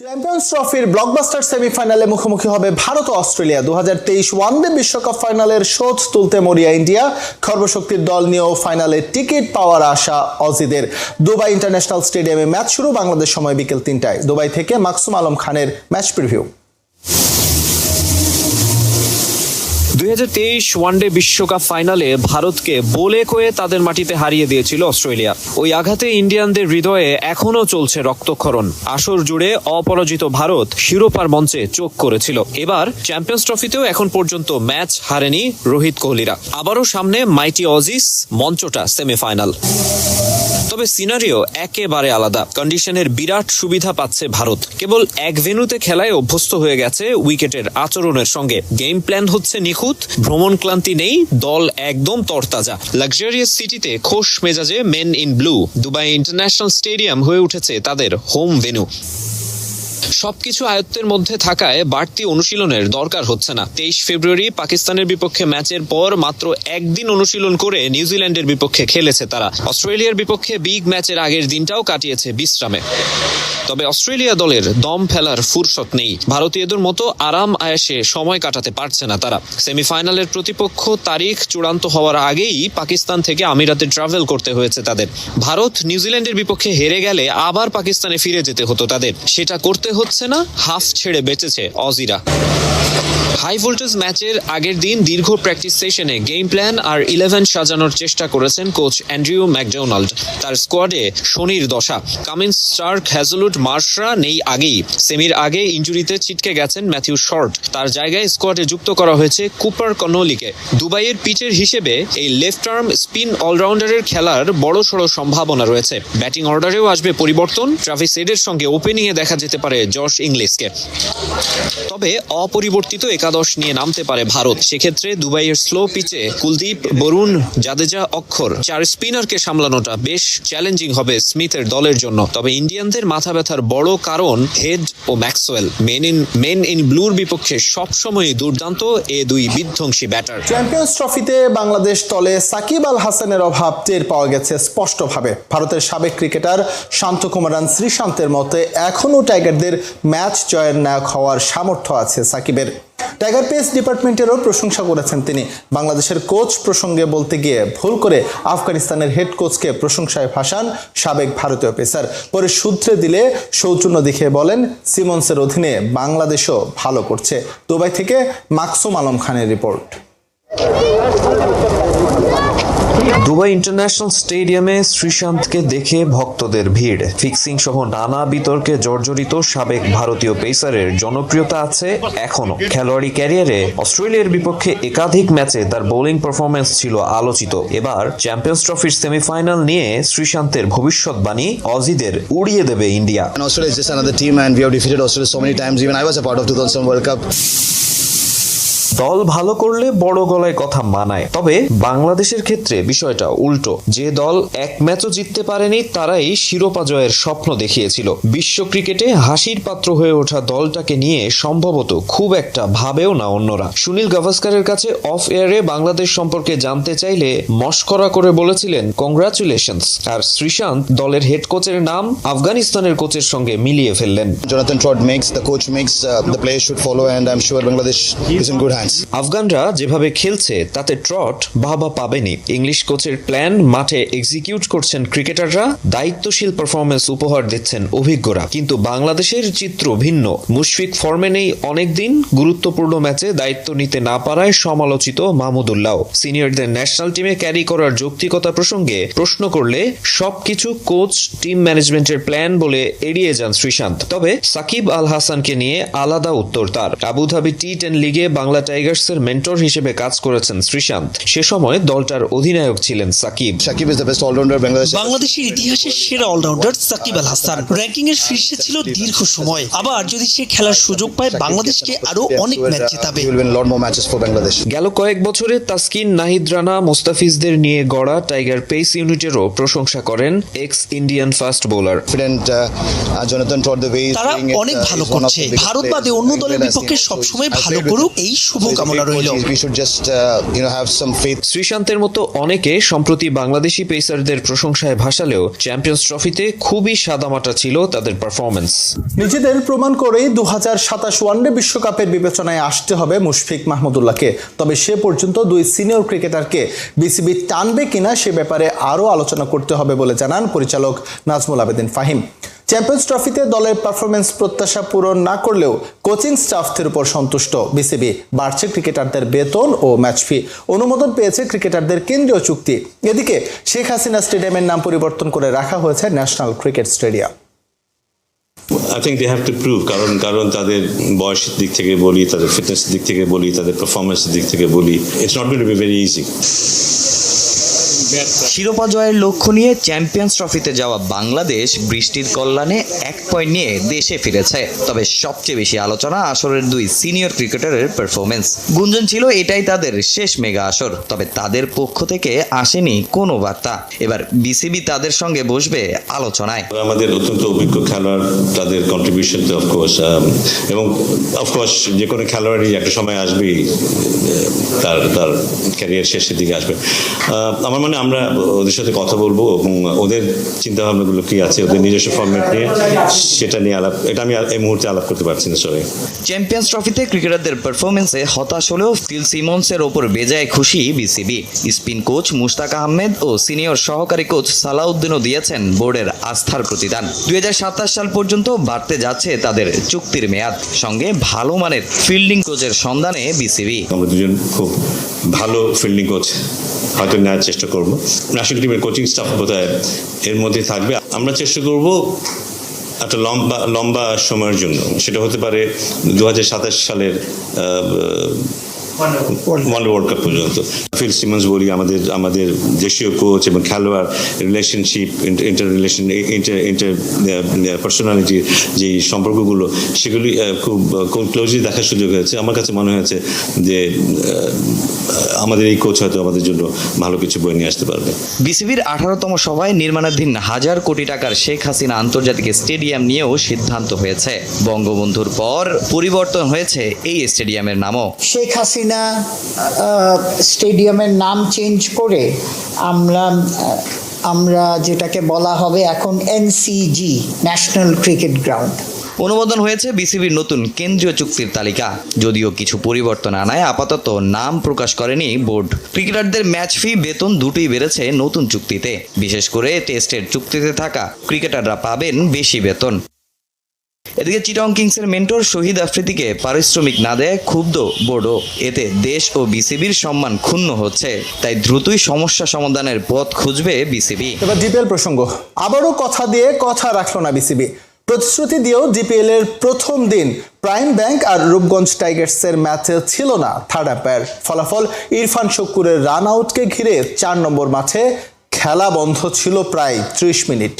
Champions ট্রফির blockbuster সেমিফাইনালে মুখোমুখি হবে ভারত ও অস্ট্রেলিয়া। দু হাজার তেইশ ওয়ানডে বিশ্বকাপ ফাইনালের শোধ তুলতে মরিয়া ইন্ডিয়া। খর্বশক্তির দল নিয়েও ফাইনালে টিকিট পাওয়ার আশা অজিদের। দুবাই ইন্টারন্যাশনাল স্টেডিয়ামে ম্যাচ শুরু বাংলাদেশ সময় বিকেল তিনটায়। দুবাই থেকে মাকসুম আলম খানের ম্যাচ প্রিভিউ দুই হাজার তেইশ ওয়ানডে বিশ্বকাপ ফাইনালে ভারতকে বলে কয়ে তাদের মাটিতে হারিয়ে দিয়েছিল অস্ট্রেলিয়া। ওই আঘাতে ইন্ডিয়ানদের হৃদয়ে এখনও চলছে রক্তক্ষরণ। আসর জুড়ে অপরাজিত ভারত শিরোপার মঞ্চে চোখ করেছিল। এবার চ্যাম্পিয়ন্স ট্রফিতেও এখন পর্যন্ত ম্যাচ হারেনি রোহিত কোহলিরা। আবারও সামনে মাইটি অজিস, মঞ্চটা সেমিফাইনাল। তবে সিনারিও একেবারে আলাদা। কন্ডিশনের বিরাট সুবিধা পাচ্ছে ভারত। কেবল এক ভেনুতে খেলায় অভ্যস্ত হয়ে গেছে উইকেটের আচরণের সঙ্গে। গেম প্ল্যান হচ্ছে নিখুঁত, ভ্রমণ ক্লান্তি নেই, দল একদম তরতাজা। লাক্সারিয়াস সিটিতে খোশ মেজাজে men in blue Dubai international stadium হয়ে উঠেছে তাদের হোম ভেন্যু সবকিছু আয়ত্তের মধ্যে থাকায় বাড়তি অনুশীলনের দরকার হচ্ছে না। তেইশ ফেব্রুয়ারি পাকিস্তানের বিপক্ষে ম্যাচের পর মাত্র একদিন অনুশীলন করে নিউজিল্যান্ডের বিপক্ষে খেলেছে তারা। অস্ট্রেলিয়ার বিপক্ষে বিগ ম্যাচের আগের দিনটাও কাটিয়েছে বিশ্রামে। তবে অস্ট্রেলিয়া দলের দম ফেলার ফুরসত নেই। ভারতীয়দের মতো আরাম আয়াসে সময় কাটাতে পারছে না তারা। সেমিফাইনালের প্রতিপক্ষ তারিখ চূড়ান্ত হওয়ার আগেই পাকিস্তান থেকে আমিরাতে ট্রাভেল করতে হয়েছে তাদের। ভারত নিউজিল্যান্ডের বিপক্ষে হেরে গেলে আবার পাকিস্তানে ফিরে যেতে হতো তাদের। সেটা করতে হচ্ছে না, হাফ ছেড়ে বেঁচেছে অজিরা। হাই ভোল্টেজ ম্যাচের আগের দিন দীর্ঘ প্র্যাকটিস সেশনে গেম প্ল্যান আর ইলেভেন সাজানোর চেষ্টা করেছেন কোচ অ্যান্ড্রিউ ম্যাকডোনাল্ড তার স্কোয়াডে শনির দশা। কামিন্স স্টার্ক হ্যাজলুড মার্শরা নেই আগেই। সেমির আগে ইঞ্জুরিতে ছিটকে গেছেন ম্যাথিউ শর্ট তার জায়গায় স্কোয়াডে যুক্ত করা হয়েছে কুপার কনোলিকে। দুবাইয়ের পিচের হিসেবে এই লেফট আর্ম স্পিন অলরাউন্ডারের খেলার বড় সড় সম্ভাবনা রয়েছে। ব্যাটিং অর্ডারেও আসবে পরিবর্তন। ট্রাভিস এডের সঙ্গে ওপেনিংয়ে দেখা যেতে পারে জশ ইংলিশকে। তবে অপরিবর্তিত একাদশ নিয়ে নামতে পারে ভারত। সেক্ষেত্রে দুবাইয়ের স্লো পিচে কুলদীপ, বরুণ, জাদেজা, অক্ষর। চার স্পিনারকে সামলানোটা বেশ চ্যালেঞ্জিং হবে স্মিথের দলের জন্য। তবে ইন্ডিয়ানদের মাথা ব্যথার বড় কারণ Head O Maxwell. Men in men in ব্লুর বিপক্ষে সবসময়ই দুর্দান্ত এ দুই বিধ্বংসী ব্যাটার। চ্যাম্পিয়ন্স ট্রফিতে বাংলাদেশ দলে সাকিব আল হাসানের অভাব টের পাওয়া গেছে স্পষ্টভাবে। ভারতের সাবেক ক্রিকেটার শান্ত কুমারান শ্রীশান্তের মতে এখনও টাইগারদের ম্যাচ জয়ের নায়ক হওয়ার সামর্থ্য আছে সাকিবের। টাইগার পেস ডিপার্টমেন্টেরও প্রশংসা করেছেন তিনি। বাংলাদেশের কোচ প্রসঙ্গে বলতে গিয়ে ভুল করে আফগানিস্তানের হেড কোচকে প্রশংসায় ভাসান সাবেক ভারতীয় পেসার। পরে সূত্রে দিলে সৌজন্য দেখে বলেন, সিমন্সের অধীনে বাংলাদেশও ভালো করছে। দুবাই থেকে মাকসুম আলম খানের রিপোর্ট। দুবাই ইন্টারন্যাশনাল স্টেডিয়ামে শ্রীশান্তকে দেখে ভক্তদের ভিড়। ফিক্সিং সহ নানা বিতর্কে জর্জরিত সাবেক ভারতীয় পেসারের জনপ্রিয়তা আছে এখনও। খেলোয়াড়ি ক্যারিয়ারে অস্ট্রেলিয়ার বিপক্ষে একাধিক ম্যাচে তার বোলিং পারফরমেন্স ছিল আলোচিত। এবার চ্যাম্পিয়ন্স ট্রফির সেমিফাইনাল নিয়ে শ্রীশান্তের ভবিষ্যৎবাণী অজিদের উড়িয়ে দেবে ইন্ডিয়া। 2007 World Cup. দল ভালো করলে বড় গলায় কথা মানায়। তবে বাংলাদেশের ক্ষেত্রে বিষয়টা উল্টো। যে দল এক ম্যাচও জিততে পারেনি তারাই শিরোপা জয়ের স্বপ্ন দেখিয়েছিল। বিশ্ব ক্রিকেটে হাসির পাত্র হয়ে ওঠা দলটাকে নিয়ে সম্ভবত খুব একটা ভাবেও না অন্যরা। সুনীল গাভাস্কারের কাছে অফ এয়ারে বাংলাদেশ সম্পর্কে জানতে চাইলে মস্করা করে বলেছিলেন কংগ্রাচুলেশনস। আর শ্রীশান্ত দলের হেড কোচের নাম আফগানিস্তানের কোচের সঙ্গে মিলিয়ে ফেললেন। Jonathan Trott makes, the coach makes, uh, the players should follow, and I'm sure Bangladesh is in good hands. আফগানরা যেভাবে খেলছে, তাতে ট্রট বাহবা পাবেনি। ইংলিশ কোচের প্ল্যান মাঠে এক্সিকিউট করছেন ক্রিকেটাররা। দায়িত্বশীল পারফরমেন্স উপহার দিচ্ছেন অভিজ্ঞরা। কিন্তু বাংলাদেশের চিত্র ভিন্ন। মুশফিক ফর্মে নেই অনেকদিন। গুরুত্বপূর্ণ ম্যাচে দায়িত্ব নিতে না পারায় সমালোচিত মাহমুদুল্লাহ সিনিয়রদের ন্যাশনাল টিমে ক্যারি করার যৌক্তিকতা প্রসঙ্গে প্রশ্ন করলে, সবকিছু কোচ টিম ম্যানেজমেন্টের প্ল্যান বলে এড়িয়ে যান শ্রীশান্ত। তবে সাকিব আল হাসানকে নিয়ে আলাদা উত্তর তার। আবুধাবি টি টেন লিগে বাংলা টাইগার্সের মেন্টর হিসেবে কাজ করেছেন শ্রীশান্ত। সে সময় দলটার অধিনায়ক ছিলেন Shakib. Shakib is the best all-rounder Bangladesh. বাংলাদেশের ইতিহাসের সেরা অলরাউন্ডার সাকিব আল হাসান। র্যাঙ্কিং এর শীর্ষে ছিল দীর্ঘ সময়। আবার যদি সে খেলার সুযোগ পায় বাংলাদেশকে আরও অনেক ম্যাচ জেতাবে। He will win a lot more matches for গেল কয়েক বছরে তাসকিন নাহিদ রানা মোস্তাফিজদের নিয়ে গড়া টাইগার পেস ইউনিটেরও প্রশংসা করেন ex Indian fast bowler uh, uh, Jonathan Trott, the way he's তারা অনেক uh, ভালো করছে। ভারত বাদে অন্য দলের বিপক্ষে সবসময় ভালো করুক এই শুভ শুভকামনা রইল। uh. শ্রীশান্তের মতো অনেকে সম্প্রতি বাংলাদেশি পেসারদের প্রশংসায় ভাসালেও চ্যাম্পিয়ন্স ট্রফিতে খুবই সাদামাটা ছিল তাদের পারফরমেন্স নিজেদের প্রমাণ করেই দু হাজার সাতাশ ওয়ানডে বিশ্বকাপের বিবেচনায় আসতে হবে মুশফিক মাহমুদুল্লাহকে। তবে সে পর্যন্ত দুই সিনিয়র ক্রিকেটারকে বিসিবি টানবে কিনা সে ব্যাপারে আরও আলোচনা করতে হবে বলে জানান পরিচালক নাজমুল আবেদিন ফাহিম। চ্যাম্পিয়ন্স ট্রফিতে দলের পারফরমেন্স প্রত্যাশা পূরণ না করলেও কোচিং স্টাফদের উপর সন্তুষ্ট। বিসিবি বাড়ছে ক্রিকেটারদের বেতন ও ম্যাচ ফি অনুমোদন পেয়েছে ক্রিকেটারদের কেন্দ্রীয় চুক্তি। এদিকে শেখ হাসিনা স্টেডিয়ামের নাম পরিবর্তন করে রাখা হয়েছে national cricket stadium I think they have to prove কারণ কারণ তাদের বয়সের দিক থেকে বলি তাদের ফিটনেসের দিক থেকে বলি তাদের পারফরমেন্সের দিক থেকে বলি it's not going to be very easy শিরোপা জয়ের লক্ষ্য নিয়ে চ্যাম্পিয়ন্স ট্রফিতে যাওয়া বাংলাদেশ বৃষ্টির কল্যাণে এক পয়েন্ট নিয়ে দেশে ফিরেছে। তবে সবচেয়ে বেশি আলোচনা আসরের দুই সিনিয়র ক্রিকেটারের পারফরমেন্স গুঞ্জন ছিল এটাই তাদের শেষ মেগা আসর। তবে তাদের পক্ষ থেকে আসেনি কোনো বার্তা। এবার বিসিবি তাদের সঙ্গে বসবে আলোচনায়। আমাদের অত্যন্ত অভিজ্ঞ খেলোয়াড় তাদের কন্ট্রিবিউশন তো অফকোর্স এবং অফকোর্স যে কোনো খেলোয়াড়ই একটা সময় আসবেই তার তার ক্যারিয়ার শেষের দিকে আসবে। আমার মনে আমরা ওদের সাথে কথা বলব এবং ওদের চিন্তা ভাবনাগুলো কি আছে, ওদের নিজস্ব ফর্মেট নিয়ে সেটা নিয়ে আলাপ, এটা আমি এই মুহূর্তে আলাপ করতে পারছি না সবাই চ্যাম্পিয়ন্স ট্রফিতে ক্রিকেটারদের পারফরমেন্সে হতাশ হলেও ফিল সিমন্সের ওপর বেজায় খুশি BCB. Spin coach Mushtaq Ahmed ও সিনিয়র সহকারী কোচ সালাউদ্দিনও দিয়েছেন বোর্ডের আস্থার প্রতিদান। দুই হাজার সাতাশ সাল পর্যন্ত বাড়তে যাচ্ছে তাদের চুক্তির মেয়াদ। সঙ্গে ভালো মানের ফিল্ডিং কোচের সন্ধানে বিসিবি। দুজন খুব ভালো ফিল্ডিং কোচ হয়তো নেওয়ার চেষ্টা করব। ন্যাশনাল টিমের কোচিং স্টাফ বোধহয় এর মধ্যে থাকবে। আমরা চেষ্টা করব একটা লম্বা লম্বা সময়ের জন্য। সেটা হতে পারে দু হাজার সাতাশ সালের ওয়ান ওয়ার্ল্ড কাপ পর্যন্ত। ফিল সিমন্স বলি আমাদের আমাদের দেশীয় কোচ এবং খেলোয়াড় relationship inter relation inter inter পার্সোনালিটির যে সম্পর্কগুলো সেগুলি খুব খুব ক্লোজলি দেখার সুযোগ হয়েছে। আমার কাছে মনে হয়েছে যে আমাদের এই কোচ হয়তো আমাদের জন্য ভালো কিছু বই নিয়ে আসতে পারবে। বিসিবির আঠারোতম সভায় নির্মাণাধীন হাজার কোটি টাকার শেখ হাসিনা আন্তর্জাতিক স্টেডিয়াম নিয়েও সিদ্ধান্ত হয়েছে। বঙ্গবন্ধুর পর পরিবর্তন হয়েছে এই স্টেডিয়ামের নামও। শেখ হাসিনা আহ, স্টেডিয়ামের নাম চেঞ্জ করে আমরা আমরা যেটাকে বলা হবে এখন এনসিজি ন্যাশনাল ক্রিকেট গ্রাউন্ড। অনুমোদন হয়েছে বিসিবির নতুন কেন্দ্রীয় চুক্তির তালিকা। যদিও কিছু পরিবর্তন আনায় আপাতত নাম প্রকাশ করেনি বোর্ড। ক্রিকেটারদের ম্যাচ ফি বেতন দুটোই বেড়েছে নতুন চুক্তিতে। বিশেষ করে টেস্টের চুক্তিতে থাকা ক্রিকেটাররা পাবেন বেশি বেতন। এদিকে চিটং কিংসের মেন্টর শহীদ আফ্রিদিকে পারিশ্রমিক না দেয় ক্ষুব্ধ বোর্ডও। এতে দেশ ও বিসিবির সম্মান ক্ষুণ্ণ হচ্ছে। তাই দ্রুতই সমস্যা সমাধানের পথ খুঁজবে বিসিবি। এবার ডিপিএল প্রসঙ্গ। আবারও কথা দিয়ে কথা রাখল না বিসিবি। প্রতিশ্রুতি দিয়েও ডিপিএল এর প্রথম দিন প্রাইম ব্যাংক আর রূপগঞ্জ টাইগার্সের ম্যাচে ছিল না থার্ড আম্পায়ার ফলাফল, ইরফান শক্কুরের রান আউটকে ঘিরে চার নম্বর মাঠে খেলা বন্ধ ছিল প্রায় ত্রিশ মিনিট।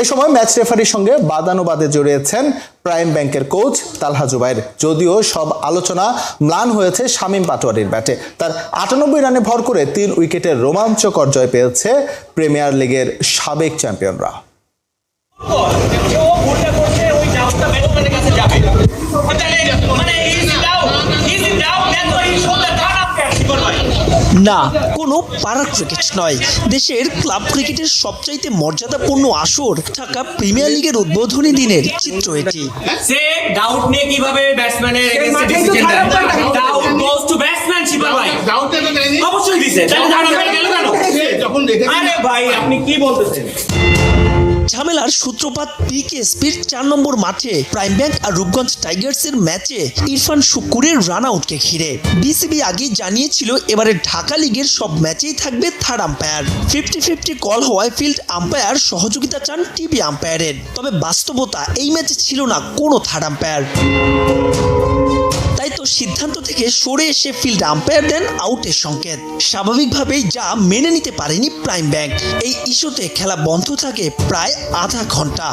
এ সময় ম্যাচ রেফারির সঙ্গে বাদানুবাদে জড়িয়েছেন প্রাইম ব্যাংকের কোচ তালহা জুবাইর। যদিও সব আলোচনা ম্লান হয়েছে শামীম পাটোয়ারির ব্যাটে। তার আটানব্বই রানে ভর করে তিন উইকেটের রোমাঞ্চকর জয় পেয়েছে প্রিমিয়ার লিগের সাবেক চ্যাম্পিয়নরা ও না কোনো পাড়া ক্রিকেট নয়। দেশের ক্লাব ক্রিকেটের সবচাইতে মর্যাদাপূর্ণ আসর থাকা প্রিমিয়ার লিগের উদ্বোধনী দিনের চিত্র এটি। সে ডাউট নিয়ে কীভাবে ব্যাটসম্যানের এগেইনস্টে ডিসিশন দেয় ডাউট গোস টু ব্যাটসম্যান শিবর ভাই। ডাউটে তো দেয়নি। অবশ্যই দিছে। তাহলে আপ গেল কেন? যখন দেখেছি আরে ভাই আপনি কি বলতেছেন? ঝামেলার সূত্রপাত পিকেএসপির চার নম্বর মাঠে প্রাইম ব্যাংক আর রূপগঞ্জ টাইগার্সের ম্যাচে ইরফান শুকুরের রান আউটকে ঘিরে। বিসিবি আগেই জানিয়েছিল এবারে ঢাকা লিগের সব ম্যাচেই থাকবে third umpire fifty fifty call হওয়ায় ফিল্ড আম্পায়ার সহযোগিতা চান টিভি আম্পায়ারের তবে বাস্তবতা এই ম্যাচে ছিল না কোনো থার্ড আম্পায়ার তাই তো সিদ্ধান্ত থেকে সরে এসে ফিল্ড আম্পায়ার দেন আউটের সংকেত। স্বাভাবিকভাবেই যা মেনে নিতে পারেনি প্রাইম ব্যাংক এই ইস্যুতে খেলা বন্ধ থাকে প্রায় আধা ঘণ্টা।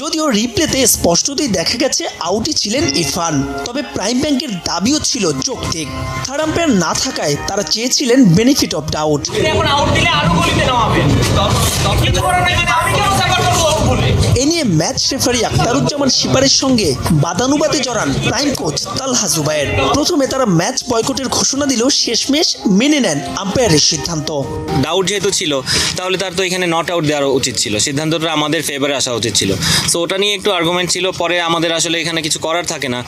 যদিও রিপ্লেতে স্পষ্টতই দেখা গেছে আউটই ছিলেন ইরফান। তবে প্রাইম ব্যাংকের দাবিও ছিল যৌক্তিক। থার্ড আম্পায়ার না থাকায় তারা চেয়েছিলেন বেনিফিট অফ ডাউট এ নিয়ে ম্যাচ রেফারি আখতারুজ্জামান শিপারের সঙ্গে বাদানুবাদে জড়ান প্রাইম কোচ তালহা জুবায়ের। প্রথমে তারা ম্যাচ বয়কটের ঘোষণা দিলেও শেষমেশ মেনে নেন আম্পায়ারের সিদ্ধান্ত। ডাউট যেহেতু ছিল তাহলে তার তো এখানে নট আউট দেওয়া উচিত ছিল। সিদ্ধান্তটা আমাদের ফেভারে আসা উচিত ছিল। সো ওটা নিয়ে একটু আর্গুমেন্ট ছিল পরে আমাদের আসলে এখানে কিছু করার থাকে না।